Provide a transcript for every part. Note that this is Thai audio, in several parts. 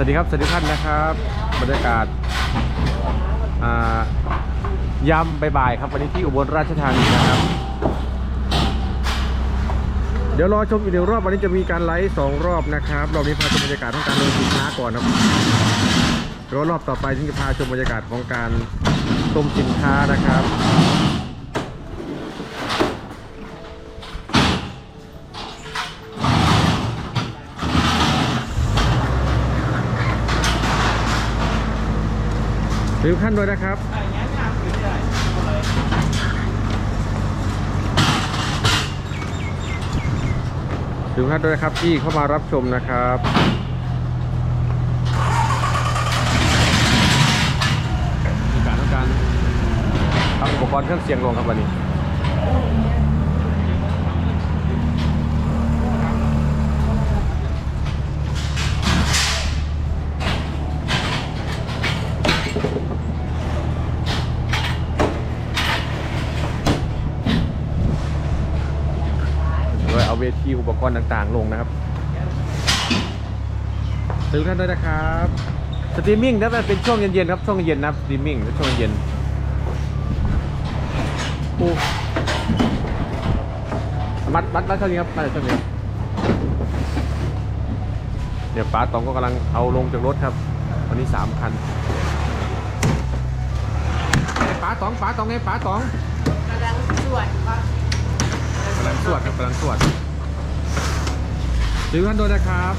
สวัสดีครับสวัสดีท่านนะครับ บรรยากาศยามบ่ายๆครับวันนี้ที่อุบลราชธานีนะครับ เดี๋ยวรอชมอีกหนึ่งรอบวันนี้จะมีการไลฟ์สองรอบนะครับรอบนี้พาชมบรรยากาศของการลงสินค้าก่อนนะครับเดี๋ยวรอบต่อไปถึงจะพาชมบรรยากาศของการต้มสินค้านะครับ ทุกท่านด้วยนะครับทุกท่านด้วยนะครับที่เข้ามารับชมนะครับมีการต้องการทำอุปกรณ์เครื่องเสียงลงครับวันนี้ โดยเอาเว ทีอุปกรณ์ต่างๆ ลงนะครับทุกท่านด้วยนะครับสตรีมมิ่งนะมันเป็นช่วงเย็นๆครับช่วงเย็นนะครับสตรีมมิ่งช่วงเย็นโอ้มัดมัดมัดเท่านี้ครับมัดเท่านี้ครับเดี๋ยวป๋าตองก็กำลังเอาลงจากรถครับวันนี้สามคันไอ้ป๋าตองป๋าตองไงป๋าตองกำลังสวดครับกำลังสวดครับกำลังสวด ทุกท่านด้วยนะครับ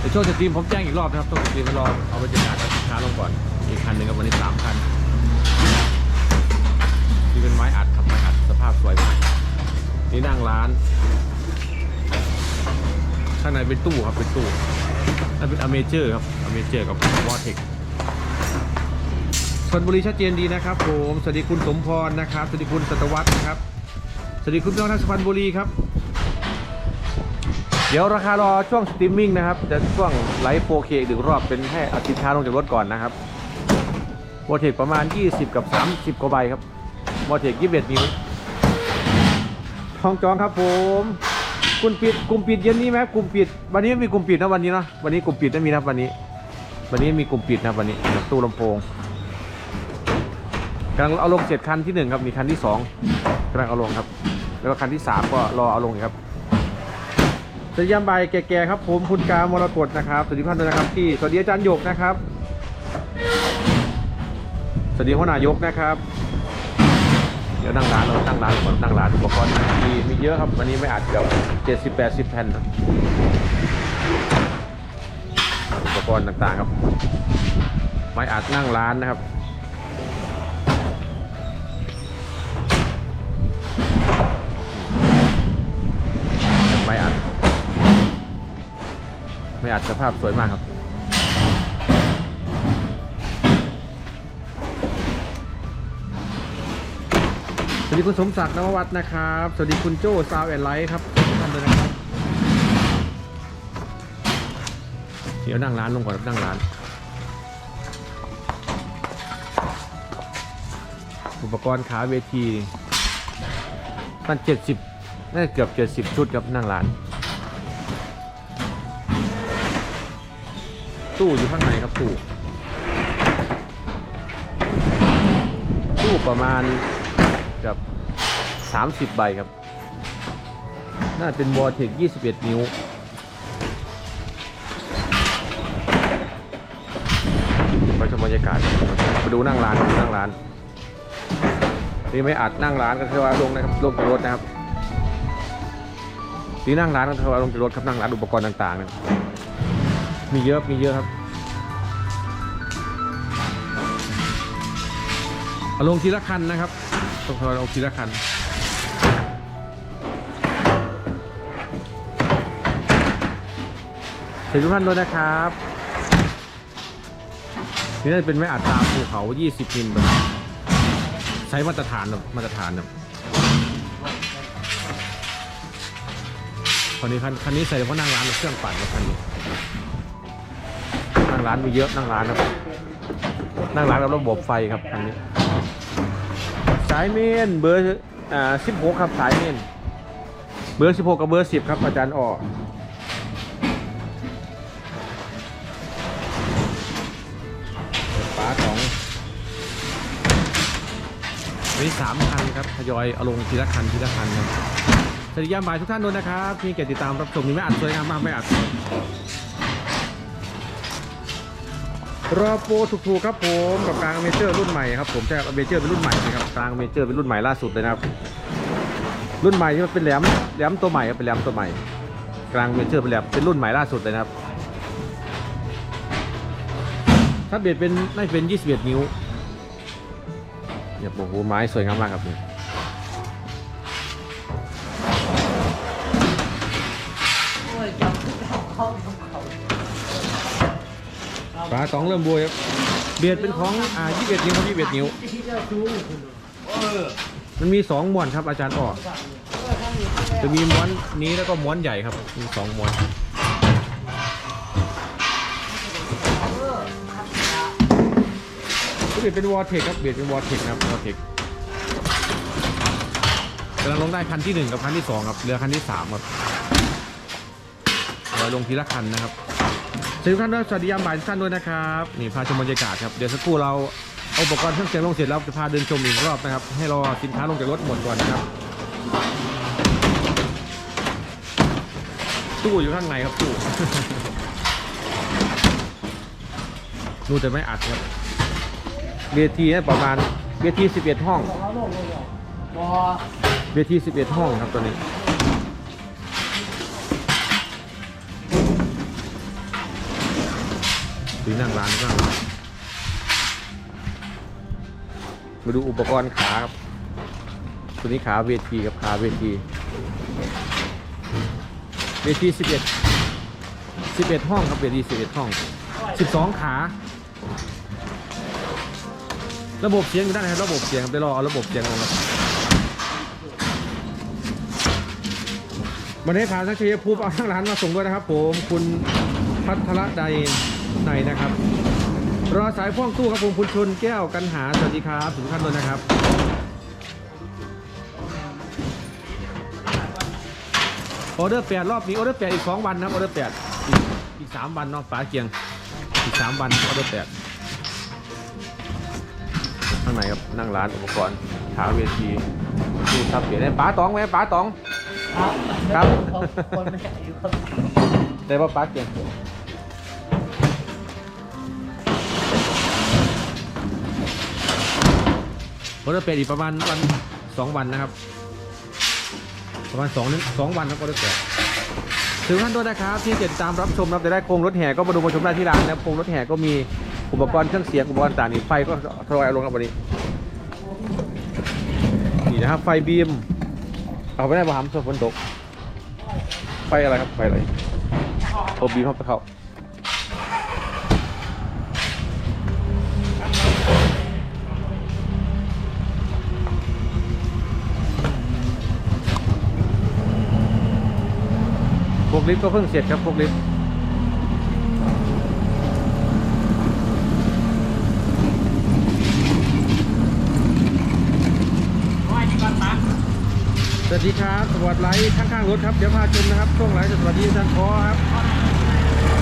ในช่วงสตรีมผมแจ้งอีกรอบนะครับช่วงสตรีมรอเอาบรรยากาศกับสินค้าลงก่อน อีกคันหนึ่งครับวันนี้สามคันนี่เป็นไม้อัดครับไม้อัดสภาพสวยมากนี่นั่งร้าน ข้างในเป็นตู้ครับเป็นตู้นั่นเป็นอเมเจอร์ครับอเมเจอร์กับวอเทคชนบุรีชัดเจนดีนะครับผมสวัสดีคุณสมพรนะครับสวัสดีคุณสัตวัฒน์นะครับ สวัสดีคุณพี่น้องทางสุพรรณบุรีครับ เดี๋ยวราคารอช่วงสตรีมมิ่งนะครับ จะช่วงไลฟ์ 4K อีกหนึ่งรอบเป็นให้เอาสินค้าลงจากรถก่อนนะครับวอเทคประมาณ 20 กับ 30 กว่าใบครับวอเทค21นิ้วทองจองครับผมคุณปิดกลุ่มปิดเย็นนี้ไหมกลุ่มปิด วันนี้ไม่มีกลุ่มปิดนะวันนี้เนาะวันนี้กลุ่มปิดไม่มีนะวันนี้ วันนี้มีกลุ่มปิดนะวันนี้ตู้ลำโพงกำลังเอาลงเสร็จคันที่หนึ่งครับมีคันที่สองกำลังเอาลงครับ แล้วก็คันที่สามก็รอเอาลงอีกครับสวัสดียามใบแก่ๆครับผมคุณกามรกตนะครับสวัสดีท่านด้วยนะครับที่สวัสดีอาจารย์หยกนะครับสวัสดีหัวนายกนะครับ เดี๋ยวนั่งร้านเรานั่งร้านก่อนนั่งร้านอุปกรณ์มีมีเยอะครับวันนี้ไม่อาจเกือบเจ็ดสิบแปดสิบแผ่นอุปกรณ์ต่างๆครับ ไม่อาจนั่งร้านนะครับ ไม่อัดสภาพสวยมากครับ สวัสดีคุณสมศักดิ์นววัฒน์นะครับ สวัสดีคุณโจ้ซาวแอนไลท์ครับทุกท่านเลยนะครับ เดี๋ยวนั่งร้านลงก่อนครับนั่งร้านอุปกรณ์ขาเวทีมันเจ็ดสิบน่าเกือบเจ็ดสิบชุดครับนั่งร้าน ตู้อยู่ข้างในครับตู้ตู้ประมาณกับสามสิบใบครับ น่าจะเป็นวอเทคยี่สิบเอ็ดนิ้ว ไปชมบรรยากาศมาดูนั่งร้านนั่งร้าน นี่ไม่อัดนั่งร้านก็คือว่าลงนะครับลงจากรถนะครับนี่นั่งร้านก็คือว่าลงจากรถครับนั่งร้านอุปกรณ์ต่างๆเนี่ย มีเยอะมีเยอะครับเอาลงทีละคันนะครับต้องคอยลงทีละคันเห็นทุกท่านด้วยนะครับ นี่น่าจะเป็นไม้อัดตามภูเขา 20มิลแบบใช้มาตรฐานแบบมาตรฐานแบบคันนี้คันคันนี้ใส่เฉพาะนั่งร้านเครื่องปั่นคันนี้ นั่งร้านมีเยอะนั่งร้านครับ นั่งร้านกับระบบไฟครับคันนี้ สายเมนเบอร์อ่าสิบหกครับสายเมนเบอร์สิบหกกับเบอร์สิบครับอาจารย์ออฟ้าของมีสามคันครับทยอยเอาลงทีละคันทีละคันนะสวัสดียามบ่ายทุกท่านด้วยนะครับที่เกียติดตามรับชมมีไม่อัดสวยงามมากไม่อัด รอโปรถูกๆครับผมกับกลางเมเจอร์รุ่นใหม่ครับผมใช่ครับเมเจอร์เป็นรุ่นใหม่นะครับกลางเมเจอร์เป็นรุ่นใหม่ล่าสุดเลยนะครับ รุ่นใหม่ที่มันเป็นแหลมแหลมตัวใหม่ครับเป็นแหลมตัวใหม่ กลางเมเจอร์เป็นแหลมเป็นรุ่นใหม่ล่าสุดเลยนะครับถ้าเบียดเป็นน่าจะเป็น 21 นิ้วเนี่ยโอ้โหไม้สวยงามมากครับนี่ ฝาสองเริ่มบวยครับ เบียดเป็นของอ่า21นิ้วครับ21นิ้วที่เจ้าชู้คุณเออมันมี2ม้วนครับอาจารย์ออเออทำอยู่ที่แล้วจะมีม้วนนี้แล้วก็ม้วนใหญ่ครับมีสองม้วนเบียดเป็นวอร์เทคครับเบียดเป็นวอร์เทคนะครับวอร์เทคกำลังลงได้คันที่หนึ่งกับคันที่สองครับเหลือคันที่สามครับเราลงทีละคันนะครับ สวัสดีท่านด้วยสวัสดียามบ่ายทุกท่านด้วยนะครับนี่พาชมบรรยากาศครับเดี๋ยวสักครู่เราเอาอุปกรณ์เครื่องเสียงลงเสร็จแล้วจะพาเดินชมอีกรอบนะครับ ให้รอสินค้าลงจากรถหมดก่อนนะครับตู้อยู่ข้างในครับตู้นู่นแต่ไม่อัดครับเวทีเนี่ยประมาณเวที11 ห้องเขาลงเลยเหรอบ่เวที11 ห้องครับตัวนี้ ดูนั่งร้านก็มาดูอุปกรณ์ขาครับตัวนี้ขาเวทีกับขาเวทีเวที11 11ห้องครับเวที11ห้อง12ขา ระบบเสียงอยู่ด้านไหนครับระบบเสียงครับไปรอเอาระบบเสียงลงครับวันนี้พาทักชัยภูมิเอาทั้งร้านมาส่งด้วยนะครับผมคุณพัทรใด ในนะครับ รอสายพ่วงตู้ครับผมคุณชนแก้วกันหาสวัสดีครับถึงขั้นเลยนะครับออเดอร์แปดรอบนี้ออเดอร์แปดอีกสองวันนะครับออเดอร์แปดอีกอีกสามวันเนาะป๋าเกียงอีกสามวันออเดอร์แปดข้างในครับนั่งร้านอุปกรณ์ขาเวทีตู้ทับเปลี่ยนได้ป๋าตองไหมป๋าตอง ครับ ครับเขาคนไม่อายุเขาได้ป่ะป๋าเกียง ออเดอร์แปดอีกประมาณวันสองวันนะครับ ประมาณสองนึงสองวันครับออเดอร์แปดถึงท่านด้วยนะครับที่ติดตามรับชมรับแต่ได้โครงรถแห่ก็มาดูมาชมได้ที่ร้านนะโครงรถแห่ก็มีอุปกรณ์เครื่องเสียงอุปกรณ์ต่างๆนี่ไฟก็ทยอยลงครับวันนี้นี่นะครับไฟบีมเอาไปได้ป่ะครับฝนตกไฟอะไรครับไฟอะไรโอบีมเข้าไปเข้า วกลิฟต์ก็เพิ่งเสร็จครับพวกลิฟต์ว่าจีก่อนปะสวัสดีครับ สวัสดีไลท์ข้างๆรถครับ เดี๋ยวพาชมนะครับ ช่วงไลท์จะสวัสดีอาจารย์คอครับ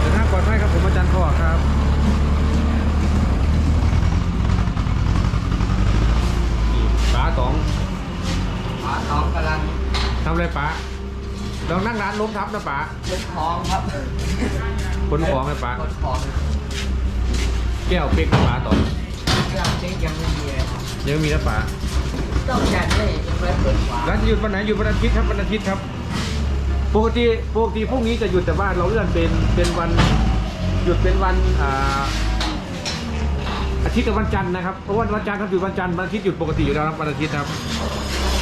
เดินทางปลอดภัยครับ ผมอาจารย์คอครับนี่ป๋าสอง ป๋าทองกำลัง ทำอะไรป๋าเรานั่งร้านล้มทับนะป๋าเล่นทองครับขนของให้ป๋าคนทองแก้วเป๊กนะป๋าต่อยังเจ๊งยังไม่มีเลยครับยังมีนะป๋าต้องจัดเลยไว้เปิดฝาร้านจะหยุดวันไหนหยุดวันอาทิตย์ครับวันอาทิตย์ครับปกติปกติพรุ่งนี้จะหยุดแต่ว่าเราเลื่อนเป็นเป็นวันหยุดเป็นวันอ่าอาทิตย์กับวันจันทร์นะครับเพราะว่าวันจันทร์ครับหยุดวันจันทร์วันอาทิตย์หยุดปกติอยู่แล้วครับวันอาทิตย์ครับ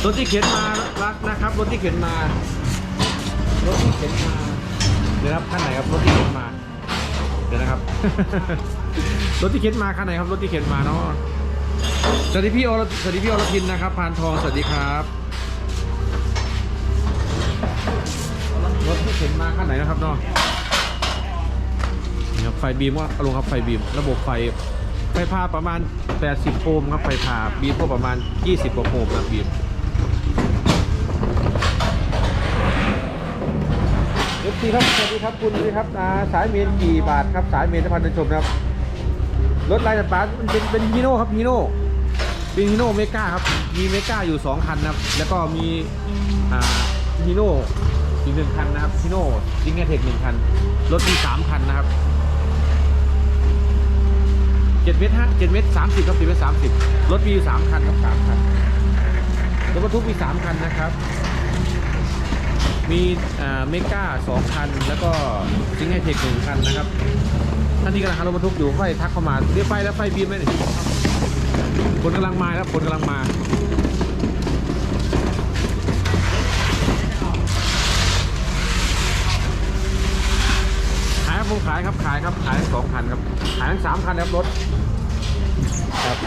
รถที่เข็นมารักนะครับรถที่เข็นมา รถที่เข็นมาเดี๋ยวนะครับขั้นไหนครับรถที่เข็นมา เดี๋ยวนะครับ รถที่เข็นมาขั้นไหนครับรถที่เข็นมาเนาะสวัสดีพี่อรสวัสดีพี่อรพินนะครับพานทองสวัสดีครับรถที่เข็นมาขั้นไหนนะครับเนาะนี่ครับไฟบีมว่าลงครับไฟบีม ระบบไฟไฟพาประมาณ 80โคมครับไฟพาบีมก็ประมาณ 20กว่าโคมนะบีม ดีครับสวัสดีครับคุณสวัสดีครับอ่าสายเมนกี่บาทครับสายเมนพันธ์ชมครับรถลายสปาร์มันเป็นเป็นฮีโน่ครับฮีโน่เป็นฮีโน่เมกาครับมีเมกาอยู่ 2 คันนะครับแล้วก็มีอ่าฮีโน่อีกหนึ่งคันนะครับฮีโน่ดิงเกเทคหนึ่งคันรถมี3คันนะครับ7เมตรฮะ7เมตร30ครับ7เมตร30รถมีอยู่3คันครับ3คันรถบรรทุกมี3คันนะครับ มีเมกาสองคัน แล้วก็ซิงไฮเทคหนึ่งคันนะครับ ท่านที่กำลังหารถบรรทุกอยู่ค่อยทักเข้ามาเรียกไฟแล้วไฟบีมไหมเนี่ยคนกำลังมาครับคนกำลังมาขายครับผมขายครับขายครับขายทั้งสองคันครับขายทั้งสามคันครับรถครับ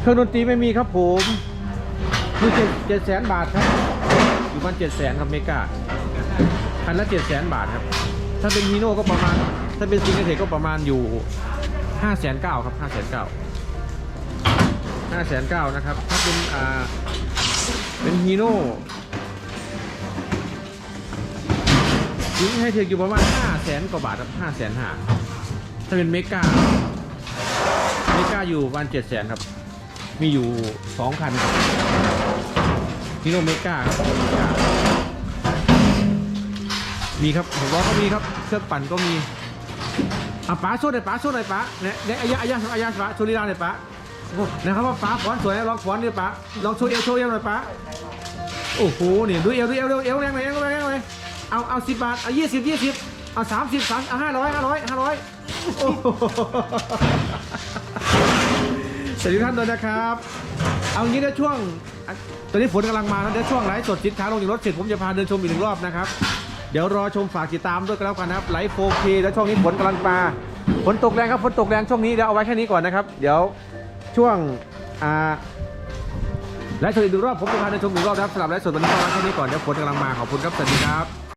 เครื่องดนตรีไม่มีครับผม คือเจ็ดเจ็ดแสนบาทครับ อยู่ประมาณเจ็ดแสนครับเมกาคันละเจ็ดแสนบาทครับ ถ้าเป็นฮีโน่ก็ประมาณ ถ้าเป็นซิงเกิลเทก็ประมาณอยู่ห้าแสนเก้าครับห้าแสนเก้าห้าแสนเก้านะครับ ถ้าเป็นอ่าเป็นฮีโน่ซิงเกิลเทคอยู่ประมาณห้าแสนกว่าบาทครับห้าแสนห้าถ้าเป็นเมกาเมกาอยู่ประมาณเจ็ดแสนครับ มีอยู่สองคันครับ ฮีโน่เมกาครับเมกามีครับผมว่าก็มีครับเครื่องปั่นก็มีอะป๋าโชว์หน่อยป๋าโชว์หน่อยป๋าเนี่ยเนี่ยอายะอายะอายะป๋าโชว์ลีลาหน่อยป๋าโอ้นะครับว่าป๋าฟ้อนสวยนะลองฟ้อนดิป๋าลองโชว์เอวโชว์เอวหน่อยป๋าโอ้โหเนี่ยดูเอวดูเอวดูเอวแรงหน่อยเอวแรงหน่อยเอาเอาสิบบาทเอายี่สิบยี่สิบเอาสามสิบสามเอาห้าร้อยห้าร้อยห้าร้อยโอ้โหสวัสดีท่านด้วยนะครับ เอางี้เดี๋ยวช่วง ตอนนี้ฝนกำลังมาแล้วเดี๋ยวช่วงไลฟ์สดสินค้าลงจากรถเสร็จผมจะพาเดินชมอีกหนึ่งรอบนะครับ เดี๋ยวรอชมฝากติดตามด้วยกันแล้วกันนะครับไลฟ์ 4K แล้วช่วงนี้ฝนกำลังมาฝนตกแรงครับฝนตกแรงช่วงนี้เดี๋ยวเอาไว้แค่นี้ก่อนนะครับ เดี๋ยวช่วงอ่าไลฟ์สดอีกหนึ่งรอบผมจะพาเดินชมอีกรอบนะครับสำหรับไลฟ์สดวันนี้ก็เอาไว้แค่นี้ก่อนเดี๋ยวฝนกำลังมาขอบคุณครับสวัสดีครับ